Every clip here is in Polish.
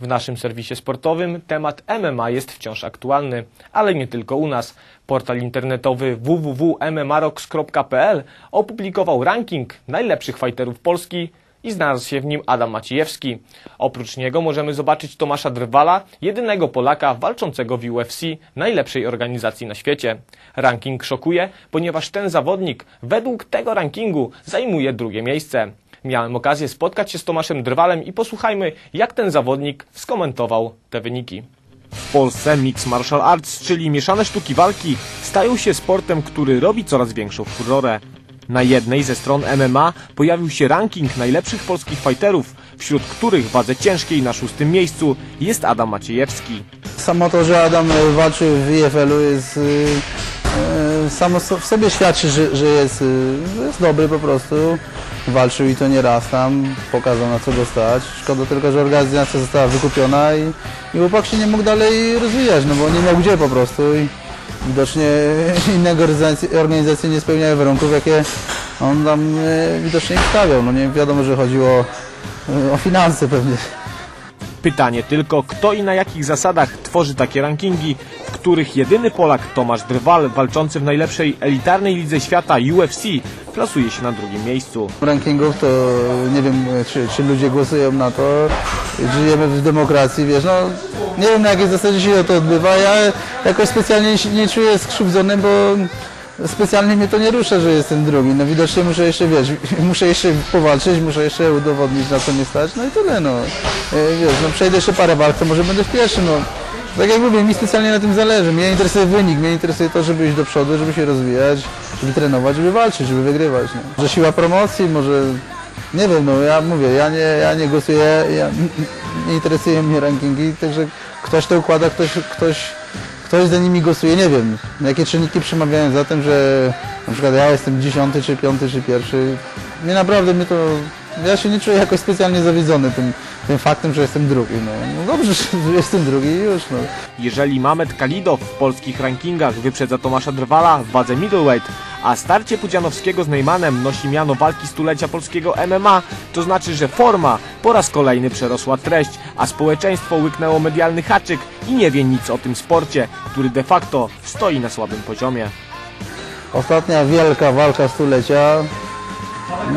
W naszym serwisie sportowym temat MMA jest wciąż aktualny, ale nie tylko u nas. Portal internetowy www.mmarox.pl opublikował ranking najlepszych fighterów Polski i znalazł się w nim Adam Maciejewski. Oprócz niego możemy zobaczyć Tomasza Drwala, jedynego Polaka walczącego w UFC, najlepszej organizacji na świecie. Ranking szokuje, ponieważ ten zawodnik według tego rankingu zajmuje drugie miejsce. Miałem okazję spotkać się z Tomaszem Drwalem i posłuchajmy, jak ten zawodnik skomentował te wyniki. W Polsce Mix Martial Arts, czyli mieszane sztuki walki, stają się sportem, który robi coraz większą furorę. Na jednej ze stron MMA pojawił się ranking najlepszych polskich fighterów, wśród których w wadze ciężkiej na szóstym miejscu jest Adam Maciejewski. Samo to, że Adam e, walczy w IFL-u jest y, y, samo w sobie świadczy, że, że jest, y, że jest dobry po prostu. Walczył i to nie raz tam, pokazał na co go stać. Szkoda tylko, że organizacja została wykupiona i, i chłopak się nie mógł dalej rozwijać, no bo nie miał gdzie po prostu i widocznie inne organizacje, organizacje nie spełniały warunków, jakie on tam y, widocznie stawiał. No nie wiadomo, że chodziło y, o finanse pewnie. Pytanie tylko, kto i na jakich zasadach tworzy takie rankingi, w których jedyny Polak Tomasz Drwal, walczący w najlepszej elitarnej lidze świata UFC, plasuje się na drugim miejscu. rankingów, to nie wiem, czy, czy ludzie głosują na to. Żyjemy w demokracji, wiesz, no nie wiem na jakiej zasadzie się to odbywa. Ja jakoś specjalnie nie czuję skrzywdzonym, bo specjalnie mnie to nie rusza, że jestem drugi. No widocznie muszę jeszcze, wiesz, muszę jeszcze powalczyć, muszę jeszcze udowodnić na co mnie stać, no i tyle, no. E, Wiesz, no przejdę jeszcze parę walk, to może będę w pierwszym, no. Tak jak mówię, mi specjalnie na tym zależy. Mnie interesuje wynik, mnie interesuje to, żeby iść do przodu, żeby się rozwijać, żeby trenować, żeby walczyć, żeby wygrywać. No. Może siła promocji, może... Nie wiem, no ja mówię, ja nie, ja nie głosuję, ja, nie interesują mnie rankingi, także ktoś to układa, ktoś, ktoś, ktoś za nimi głosuje, nie wiem. Jakie czynniki przemawiają za tym, że na przykład ja jestem dziesiąty, czy piąty, czy pierwszy. Nie naprawdę mnie to... Ja się nie czuję jakoś specjalnie zawiedzony tym, tym faktem, że jestem drugi. No, no dobrze, że jestem drugi i już. No. Jeżeli Mamet Kalidow w polskich rankingach wyprzedza Tomasza Drwala w wadze middleweight, a starcie Pudzianowskiego z Neymanem nosi miano walki stulecia polskiego MMA, to znaczy, że forma po raz kolejny przerosła treść, a społeczeństwo łyknęło medialny haczyk i nie wie nic o tym sporcie, który de facto stoi na słabym poziomie. Ostatnia wielka walka stulecia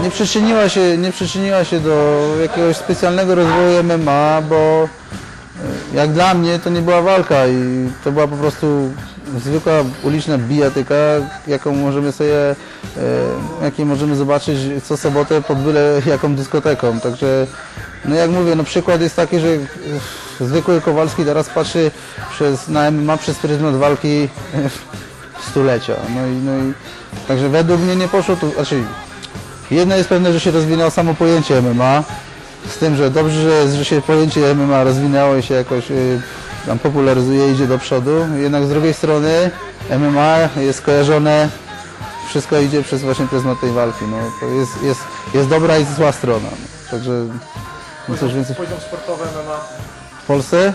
nie przyczyniła się, nie przyczyniła się do jakiegoś specjalnego rozwoju MMA, bo e, jak dla mnie to nie była walka i to była po prostu zwykła uliczna bijatyka, jaką możemy sobie, e, jakiej możemy zobaczyć co sobotę pod byle jaką dyskoteką. Także no jak mówię, no przykład jest taki, że e, zwykły Kowalski teraz patrzy przez, na MMA przez pryzmat walki stulecia. No i, no i także według mnie nie poszło tu, znaczy jedno jest pewne, że się rozwinęło samo pojęcie MMA, z tym, że dobrze, że, jest, że się pojęcie MMA rozwinęło i się jakoś y, tam popularyzuje, idzie do przodu, jednak z drugiej strony MMA jest kojarzone, wszystko idzie przez właśnie pryzmat tej walki, no to jest, jest, jest dobra i zła strona, no. także no coś więcej Poziom sportowy MMA w Polsce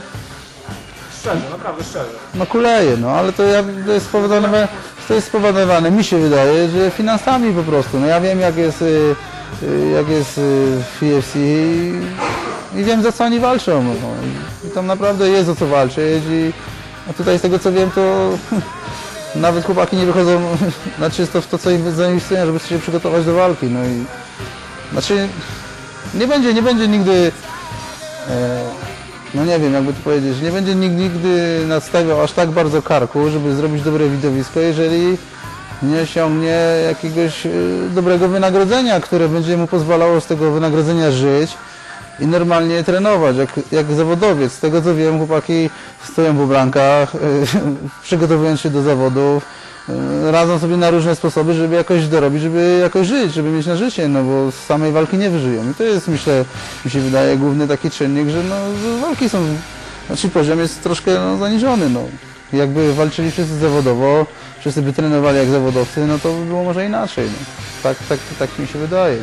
szczerze, naprawdę szczerze. No kuleje, no ale to, ja, to jest spowodowane, to jest spowodowane, mi się wydaje, że finansami po prostu. No ja wiem jak jest, y, y, jak jest y, w UFC i, wiem za co oni walczą. No. I tam naprawdę jest o co walczyć i a tutaj z tego co wiem to nawet chłopaki nie wychodzą na czysto w to co im zainwestują, żeby się przygotować do walki. No i znaczy nie będzie, nie będzie nigdy e, no nie wiem, jakby to powiedzieć, nie będzie nikt nigdy nadstawiał aż tak bardzo karku, żeby zrobić dobre widowisko, jeżeli nie osiągnie jakiegoś y, dobrego wynagrodzenia, które będzie mu pozwalało z tego wynagrodzenia żyć i normalnie trenować, jak, jak zawodowiec. Z tego co wiem, chłopaki stoją w ubrankach, y, przygotowując się do zawodów, radzą sobie na różne sposoby, żeby jakoś dorobić, żeby jakoś żyć, żeby mieć na życie, no bo z samej walki nie wyżyją. I to jest, myślę, mi się wydaje, główny taki czynnik, że no, walki są, znaczy poziom jest troszkę no, zaniżony, no. Jakby walczyli wszyscy zawodowo, wszyscy by trenowali jak zawodowcy, no to by było może inaczej, no. Tak, tak, tak mi się wydaje.